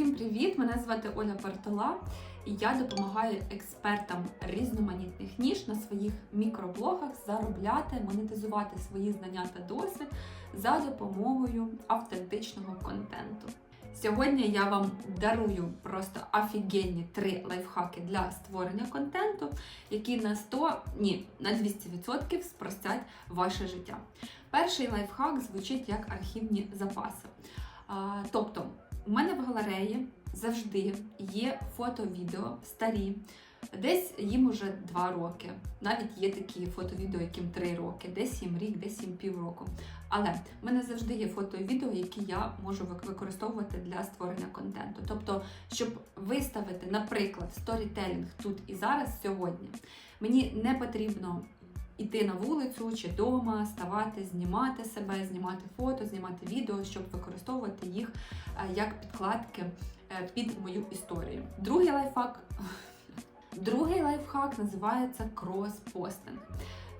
Всім привіт! Мене звати Оля Бартола, і я допомагаю експертам різноманітних ніж на своїх мікроблогах заробляти, монетизувати свої знання та досвід за допомогою автентичного контенту. Сьогодні я вам дарую просто офігенні три лайфхаки для створення контенту, які на 100, ні, на 200% спростять ваше життя. Перший лайфхак звучить як архівні запаси. А, тобто, у мене в галереї завжди є фото-відео старі. Десь їм уже 2 роки. Навіть є такі фото-відео, яким 3 роки, десь їм рік, десь їм півроку. Але в мене завжди є фото і відео, які я можу використовувати для створення контенту. Тобто, щоб виставити, наприклад, сторітелінг тут і зараз сьогодні, мені не потрібно йти на вулицю чи вдома, ставати, знімати себе, знімати фото, знімати відео, щоб використовувати їх е, як підкладки е, під мою історію. Другий лайфхак. Другий лайфхак називається крос-постинг.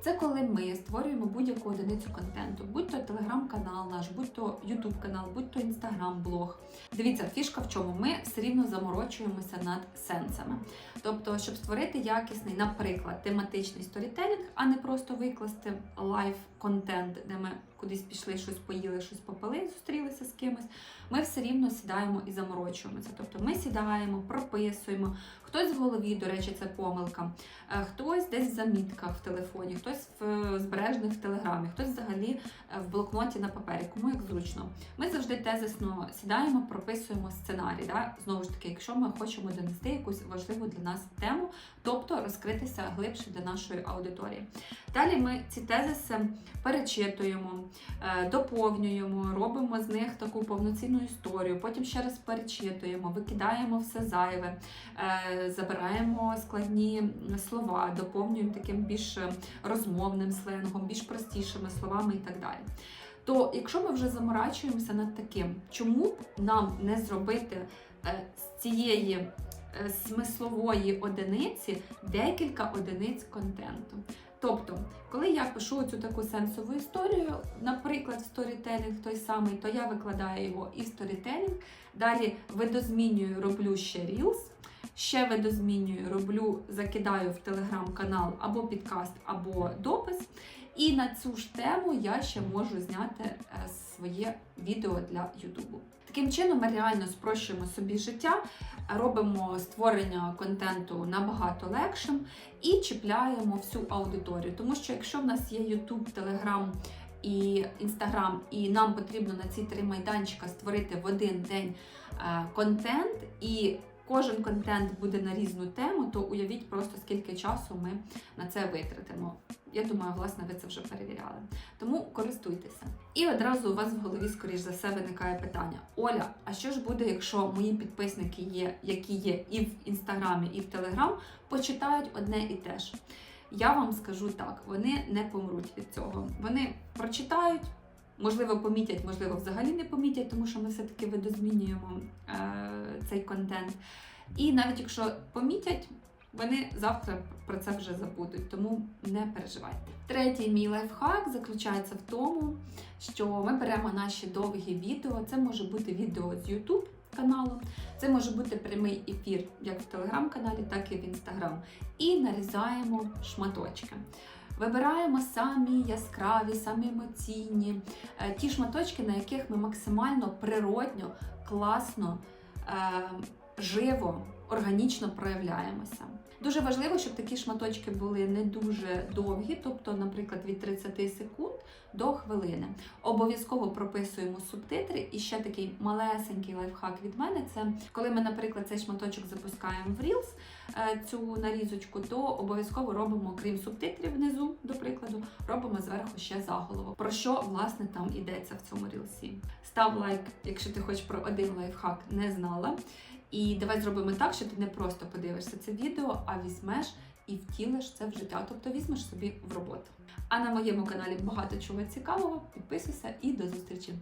Це коли ми створюємо будь-яку одиницю контенту, будь то телеграм-канал наш, будь то ютуб канал, будь то інстаграм-блог. Дивіться, фішка в чому? Ми все рівно заморочуємося над сенсами. Тобто, щоб створити якісний, наприклад, тематичний сторітелінг, а не просто викласти лайв-контент, де ми кудись пішли, щось поїли, щось попили, зустрілися з кимось. Ми все рівно сідаємо і заморочуємося. Тобто ми сідаємо, прописуємо. Хтось в голові, до речі, це помилка, е, хтось десь в замітках в телефоні, хтось в е, збережених в телеграмі, хтось взагалі е, в блокноті на папері, кому як зручно. Ми завжди тезисно сідаємо, прописуємо сценарій. Да? Знову ж таки, якщо ми хочемо донести якусь важливу для нас тему, тобто розкритися глибше для нашої аудиторії. Далі ми ці тезиси перечитуємо, доповнюємо, робимо з них таку повноцінну історію, потім ще раз перечитуємо, викидаємо все зайве, е, забираємо складні слова, доповнюємо таким більш розмовним сленгом, більш простішими словами і так далі. То якщо ми вже заморачуємося над таким, чому б нам не зробити е, з цієї е, смислової одиниці декілька одиниць контенту? Тобто, коли я пишу цю таку сенсову історію, наприклад, сторітелінг той самий, то я викладаю його і в сторітелінг, далі видозмінюю, роблю ще Reels, ще видозмінюю, роблю, закидаю в телеграм-канал або підкаст, або допис. І на цю ж тему я ще можу зняти е, своє відео для Ютубу. Таким чином, ми реально спрощуємо собі життя, робимо створення контенту набагато легшим і чіпляємо всю аудиторію. Тому що якщо в нас є YouTube, Telegram і Instagram, і нам потрібно на ці три майданчика створити в один день е, контент, і кожен контент буде на різну тему, то уявіть просто скільки часу ми на це витратимо. Я думаю, власне, ви це вже перевіряли. Тому користуйтеся. І одразу у вас в голові, скоріш за все, виникає питання: Оля, а що ж буде, якщо мої підписники є, які є і в інстаграмі, і в Телеграм, почитають одне і те ж? Я вам скажу так: вони не помруть від цього. Вони прочитають. Можливо, помітять, можливо, взагалі не помітять, тому що ми все-таки видозмінюємо е, цей контент. І навіть якщо помітять, вони завтра про це вже забудуть, тому не переживайте. Третій мій лайфхак заключається в тому, що ми беремо наші довгі відео. Це може бути відео з YouTube каналу, це може бути прямий ефір як в телеграм-каналі, так і в інстаграм. І нарізаємо шматочки. Вибираємо самі яскраві, самі емоційні, е, ті шматочки, на яких ми максимально природньо, класно, е, живо, органічно проявляємося. Дуже важливо, щоб такі шматочки були не дуже довгі, тобто, наприклад, від 30 секунд до хвилини. Обов'язково прописуємо субтитри. І ще такий малесенький лайфхак від мене це коли ми, наприклад, цей шматочок запускаємо в Reels, е, цю нарізочку, то обов'язково робимо, крім субтитрів внизу, до прикладу, робимо зверху ще заголовок. Про що власне там йдеться в цьому рілсі? Став лайк, якщо ти хоч про один лайфхак не знала. І давай зробимо так, що ти не просто подивишся це відео, а візьмеш і втілиш це в життя, тобто візьмеш собі в роботу. А на моєму каналі багато чого цікавого. Підписуйся і до зустрічі!